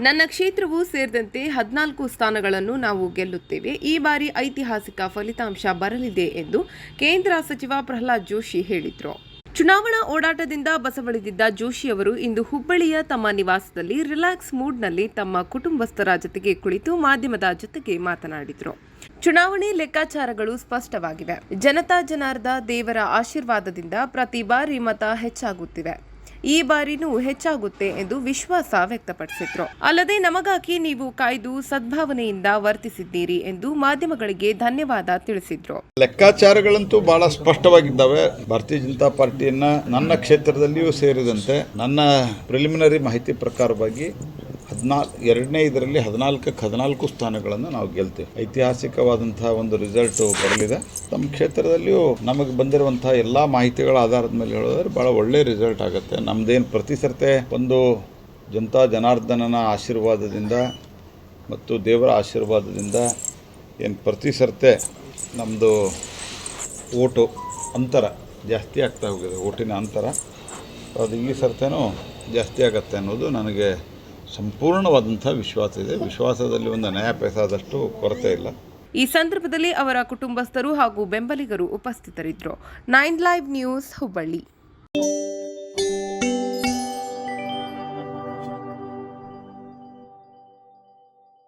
ನನ್ನ ಕ್ಷೇತ್ರವು ಸೇರಿದಂತೆ ಹದಿನಾಲ್ಕು ಸ್ಥಾನಗಳನ್ನು ನಾವು ಗೆಲ್ಲುತ್ತೇವೆ. ಈ ಬಾರಿ ಐತಿಹಾಸಿಕ ಫಲಿತಾಂಶ ಬರಲಿದೆ ಎಂದು ಕೇಂದ್ರ ಸಚಿವ ಪ್ರಹ್ಲಾದ್ ಜೋಶಿ ಹೇಳಿದರು. ಚುನಾವಣಾ ಓಡಾಟದಿಂದ ಬಸವಳಿದಿದ್ದ ಜೋಶಿ ಅವರು ಇಂದು ಹುಬ್ಬಳ್ಳಿಯ ತಮ್ಮ ನಿವಾಸದಲ್ಲಿ ರಿಲ್ಯಾಕ್ಸ್ ಮೂಡ್ನಲ್ಲಿ ತಮ್ಮ ಕುಟುಂಬಸ್ಥರ ಜೊತೆಗೆ ಕುಳಿತು ಮಾಧ್ಯಮದ ಜೊತೆಗೆ ಮಾತನಾಡಿದರು. ಚುನಾವಣೆ ಲೆಕ್ಕಾಚಾರಗಳು ಸ್ಪಷ್ಟವಾಗಿವೆ. ಜನತಾ ಜನಾರ್ದ ದೇವರ ಆಶೀರ್ವಾದದಿಂದ ಪ್ರತಿ ಬಾರಿ ಮತ ಹೆಚ್ಚಾಗುತ್ತಿವೆ ಈ ಬಾರಿನೂ ಹೆಚ್ಚಾಗುತ್ತೆ ಎಂದು ವಿಶ್ವಾಸ ವ್ಯಕ್ತಪಡಿಸಿದ್ರು. ಅಲ್ಲದೆ ನಮಗಾಗಿ ನೀವು ಕಾಯ್ದು ಸದ್ಭಾವನೆಯಿಂದ ವರ್ತಿಸಿದ್ದೀರಿ ಎಂದು ಮಾಧ್ಯಮಗಳಿಗೆ ಧನ್ಯವಾದ ತಿಳಿಸಿದ್ರು. ಲೆಕ್ಕಾಚಾರಗಳಂತೂ ಬಹಳ ಸ್ಪಷ್ಟವಾಗಿದ್ದಾವೆ. ಭಾರತೀಯ ಜನತಾ ಪಾರ್ಟಿಯನ್ನ ನನ್ನ ಕ್ಷೇತ್ರದಲ್ಲಿಯೂ ಸೇರಿದಂತೆ ನನ್ನ ಪ್ರಿಲಿಮಿನರಿ ಮಾಹಿತಿ ಪ್ರಕಾರವಾಗಿ ಹದಿನಾಲ್, ಎರಡನೇ ಇದರಲ್ಲಿ ಹದಿನಾಲ್ಕಕ್ಕೆ ಹದಿನಾಲ್ಕು ಸ್ಥಾನಗಳನ್ನು ನಾವು ಗೆಲ್ತೇವೆ. ಐತಿಹಾಸಿಕವಾದಂತಹ ಒಂದು ರಿಸಲ್ಟ್ ಬರಲಿದೆ. ತಮ್ಮ ಕ್ಷೇತ್ರದಲ್ಲಿಯೂ ನಮಗೆ ಬಂದಿರುವಂತಹ ಎಲ್ಲ ಮಾಹಿತಿಗಳ ಆಧಾರದ ಮೇಲೆ ಹೇಳೋದ್ರೆ ಭಾಳ ಒಳ್ಳೆ ರಿಸಲ್ಟ್ ಆಗುತ್ತೆ. ನಮ್ದೇನು ಪ್ರತಿ ಸರ್ತೆ ಒಂದು ಜನತಾ ಜನಾರ್ದನನ ಆಶೀರ್ವಾದದಿಂದ ಮತ್ತು ದೇವರ ಆಶೀರ್ವಾದದಿಂದ ಏನು ಪ್ರತಿ ಸರ್ತೆ ನಮ್ಮದು ಓಟು ಅಂತರ ಜಾಸ್ತಿ ಆಗ್ತಾ ಹೋಗಿದೆ, ಓಟಿನ ಅಂತರ. ಅದು ಈ ಸರ್ತೆನೂ ಜಾಸ್ತಿ ಆಗತ್ತೆ ಅನ್ನೋದು ನನಗೆ ಸಂಪೂರ್ಣವಾದಂಥ ವಿಶ್ವಾಸ ಇದೆ. ವಿಶ್ವಾಸದಲ್ಲಿ ಒಂದು ನಯ ಪೈಸಾದಷ್ಟು ಕೊರತೆ ಇಲ್ಲ. ಈ ಸಂದರ್ಭದಲ್ಲಿ ಅವರ ಕುಟುಂಬಸ್ಥರು ಹಾಗೂ ಬೆಂಬಲಿಗರು ಉಪಸ್ಥಿತರಿದ್ದರು. Nine live news Hubballi.